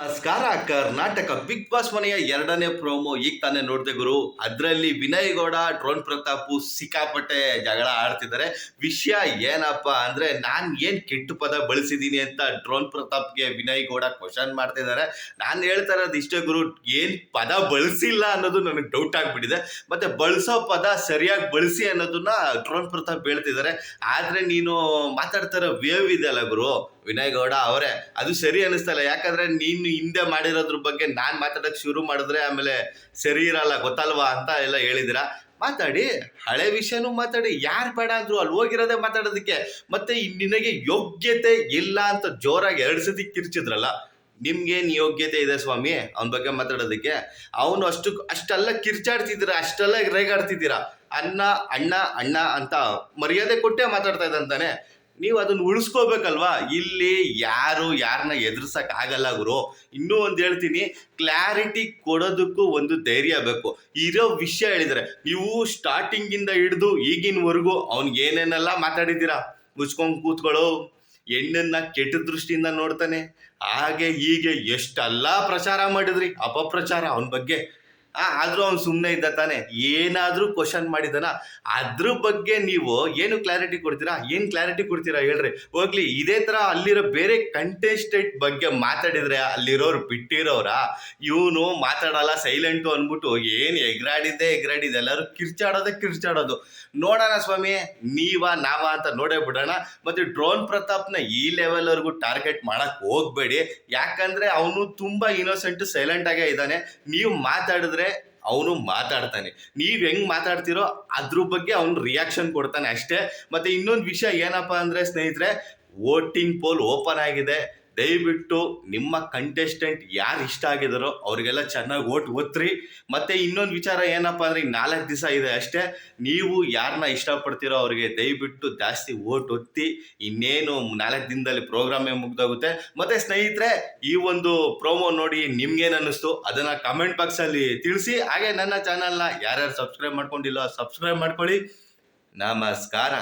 ನಮಸ್ಕಾರ, Karnataka big boss ಮನೆಯ ಎರಡನೇ ಪ್ರೋಮೋ ಈಗ ತಾನೇ ನೋಡಿದೆ ಗುರು. ಅದರಲ್ಲಿ ವಿನಯ್ ಗೌಡ, ಡ್ರೋನ್ ಪ್ರತಾಪ್ ಸಿಕ್ಕಾಪಟ್ಟೆ ಜಗಳ ಆಡ್ತಿದ್ದಾರೆ. ವಿಷಯ ಏನಪ್ಪ ಅಂದ್ರೆ ನಾನ್ ಏನ್ ಕೆಟ್ಟ ಪದ ಬಳಸಿದೀನಿ ಅಂತ ಡ್ರೋನ್ ಪ್ರತಾಪ್ಗೆ ವಿನಯ್ ಗೌಡ ಕ್ವಶನ್ ಮಾಡ್ತಿದ್ದಾರೆ. ನಾನು ಹೇಳ್ತಾ ಇರೋದು ಇಷ್ಟೇ ಗುರು, ಏನ್ ಪದ ಬಳಸಿಲ್ಲ ಅನ್ನೋದು ನನಗೆ ಡೌಟ್ ಆಗ್ಬಿಟ್ಟಿದೆ. ಮತ್ತೆ ಬಳಸೋ ಪದ ಸರಿಯಾಗಿ ಬಳಸಿ ಅನ್ನೋದನ್ನ ಡ್ರೋನ್ ಪ್ರತಾಪ್ ಹೇಳ್ತಿದ್ದಾರೆ. ಆದ್ರೆ ನೀನು ಮಾತಾಡ್ತಾ ಇರೋ ವೇವ್ ಇದೆಯಲ್ಲ ಗುರು ವಿನಯ್ ಗೌಡ ಅವರೇ, ಅದು ಸರಿ ಅನಿಸ್ತಾ ಇಲ್ಲ. ಯಾಕಂದ್ರೆ ನೀನು ಹಿಂದೆ ಮಾಡಿರೋದ್ರ ಬಗ್ಗೆ ನಾನು ಮಾತಾಡಕ್ ಶುರು ಮಾಡಿದ್ರೆ ಆಮೇಲೆ ಸರಿ ಇರಲ್ಲ, ಗೊತ್ತಲ್ವಾ ಅಂತ ಎಲ್ಲ ಹೇಳಿದಿರ ಮಾತಾಡಿ, ಹಳೆ ವಿಷಯನೂ ಮಾತಾಡಿ, ಯಾರು ಬೇಡ ಅಂದ್ರು ಅಲ್ಲಿ ಹೋಗಿರೋದೇ ಮಾತಾಡೋದಕ್ಕೆ. ಮತ್ತೆ ನಿನಗೆ ಯೋಗ್ಯತೆ ಇಲ್ಲ ಅಂತ ಜೋರಾಗಿ ಎರಡು ಸತಿ ಕಿರ್ಚಿದ್ರಲ್ಲ ನಿಮ್ಗೇನು ಯೋಗ್ಯತೆ ಇದೆ ಸ್ವಾಮಿ ಅವನ ಬಗ್ಗೆ ಮಾತಾಡೋದಕ್ಕೆ? ಅವನು ಅಷ್ಟು, ಅಷ್ಟೆಲ್ಲ ಕಿರ್ಚಾಡ್ತಿದ್ದೀರಾ, ಅಷ್ಟೆಲ್ಲ ರೇಗಾಡ್ತಿದ್ದೀರಾ? ಅಣ್ಣ ಅಣ್ಣ ಅಣ್ಣ ಅಂತ ಮರ್ಯಾದೆ ಕೊಟ್ಟೆ ಮಾತಾಡ್ತಾ ಇದ್ದಂತಾನೆ ನೀವು ಅದನ್ನ ಉಳಿಸ್ಕೋಬೇಕಲ್ವಾ? ಇಲ್ಲಿ ಯಾರು ಯಾರನ್ನ ಎದುರ್ಸಕ್ ಆಗಲ್ಲ ಗುರು. ಇನ್ನೂ ಒಂದು ಹೇಳ್ತೀನಿ ಕ್ಲಾರಿಟಿ ಕೊಡೋದಕ್ಕೂ ಒಂದು ಧೈರ್ಯ ಬೇಕು. ಇರೋ ವಿಷಯ ಹೇಳಿದರೆ, ನೀವು ಸ್ಟಾರ್ಟಿಂಗ್ ಇಂದ ಹಿಡಿದು ಈಗಿನವರೆಗೂ ಅವ್ನಿಗೆ ಏನೇನೆಲ್ಲ ಮಾತಾಡಿದ್ದೀರಾ? ಮುಚ್ಕೊಂಡು ಕೂತ್ಕೊಳ್ಳೋ. ಹೆಣ್ಣನ್ನ ಕೆಟ್ಟ ದೃಷ್ಟಿಯಿಂದ ನೋಡ್ತಾನೆ. ಹಾಗೆ ಹೀಗೆ ಎಷ್ಟೆಲ್ಲ ಪ್ರಚಾರ ಮಾಡಿದ್ರಿ? ಅಪಪ್ರಚಾರ ಅವನ ಬಗ್ಗೆ. ಆದ್ರೂ ಅವ್ನು ಸುಮ್ಮನೆ ಇದ್ದ ತಾನೆ. ಏನಾದ್ರೂ ಕ್ವಶನ್ ಮಾಡಿದನ. ಅದ್ರ ಬಗ್ಗೆ ನೀವು ಏನು ಕ್ಲಾರಿಟಿ ಕೊಡ್ತೀರಾ? ಏನ್ ಕ್ಲಾರಿಟಿ ಕೊಡ್ತೀರಾ ಹೇಳ್ರಿ. ಹೋಗ್ಲಿ, ಇದೇ ತರ ಅಲ್ಲಿರೋ ಬೇರೆ ಕಂಟೆಸ್ಟೆಂಟ್ ಬಗ್ಗೆ ಮಾತಾಡಿದ್ರೆ ಅಲ್ಲಿರೋರು ಬಿಟ್ಟಿರೋರ? ಇವನು ಮಾತಾಡಲ್ಲ ಸೈಲೆಂಟು ಅನ್ಬಿಟ್ಟು ಏನ್ ಎಗ್ರಾಡಿದ್ದೆ ಎಗ್ರಾಡಿದೆ ಎಲ್ಲರೂ ಕಿರ್ಚಾಡೋದೇ ಕಿರ್ಚಾಡೋದು. ನೋಡೋಣ ಸ್ವಾಮಿ, ನೀವ ನಾವ ಅಂತ ನೋಡೇ ಬಿಡೋಣ. ಮತ್ತೆ ಡ್ರೋನ್ ಪ್ರತಾಪ್ನ ಈ ಲೆವೆಲ್ ವರ್ಗು ಟಾರ್ಗೆಟ್ ಮಾಡಕ್ ಹೋಗ್ಬೇಡಿ. ಯಾಕಂದ್ರೆ ಅವನು ತುಂಬಾ ಇನ್ನೋಸೆಂಟ್ ಸೈಲೆಂಟ್ ಆಗೇ ಇದ್ದಾನೆ. ನೀವು ಮಾತಾಡಿದ್ರೆ ಅವನು ಮಾತಾಡ್ತಾನೆ. ನೀವ್ ಹೆಂಗ್ ಮಾತಾಡ್ತಿರೋ ಅದ್ರ ಬಗ್ಗೆ ಅವ್ನು ರಿಯಾಕ್ಷನ್ ಕೊಡ್ತಾನೆ ಅಷ್ಟೇ. ಮತ್ತೆ ಇನ್ನೊಂದು ವಿಷಯ ಏನಪ್ಪಾ ಅಂದ್ರೆ ಸ್ನೇಹಿತರೆ ವೋಟಿಂಗ್ ಪೋಲ್ ಓಪನ್ ಆಗಿದೆ. ದಯವಿಟ್ಟು ನಿಮ್ಮ ಕಂಟೆಸ್ಟೆಂಟ್ ಯಾರು ಇಷ್ಟ ಆಗಿದಾರೋ ಅವರಿಗೆಲ್ಲ ಚೆನ್ನಾಗಿ ಓಟ್ ಒತ್ತಿರಿ ಮತ್ತೆ ಇನ್ನೊಂದು ವಿಚಾರ ಏನಪ್ಪಾ ಅಂದ್ರೆ ನಾಲ್ಕು ದಿವಸ ಇದೆ ಅಷ್ಟೇ. ನೀವು ಯಾರನ್ನ ಇಷ್ಟಪಡ್ತೀರೋ ಅವರಿಗೆ ದಯವಿಟ್ಟು ಜಾಸ್ತಿ ಓಟ್ ಒತ್ತಿ. ಇನ್ನೇನು ನಾಲ್ಕು ದಿನದಲ್ಲಿ ಪ್ರೋಗ್ರಾಮೇ ಮುಗ್ದೋಗುತ್ತೆ. ಮತ್ತೆ ಸ್ನೇಹಿತರೆ, ಈ ಒಂದು ಪ್ರೋಮೋ ನೋಡಿ ನಿಮ್ಗೇನು ಅನ್ನಿಸ್ತು ಅದನ್ನ ಕಮೆಂಟ್ ಬಾಕ್ಸ್ ಅಲ್ಲಿ ತಿಳಿಸಿ. ಹಾಗೆ ನನ್ನ ಚಾನಲ್ನ ಯಾರ್ಯಾರು ಸಬ್ಸ್ಕ್ರೈಬ್ ಮಾಡ್ಕೊಂಡಿಲ್ಲ ಸಬ್ಸ್ಕ್ರೈಬ್ ಮಾಡ್ಕೊಳ್ಳಿ. ನಮಸ್ಕಾರ.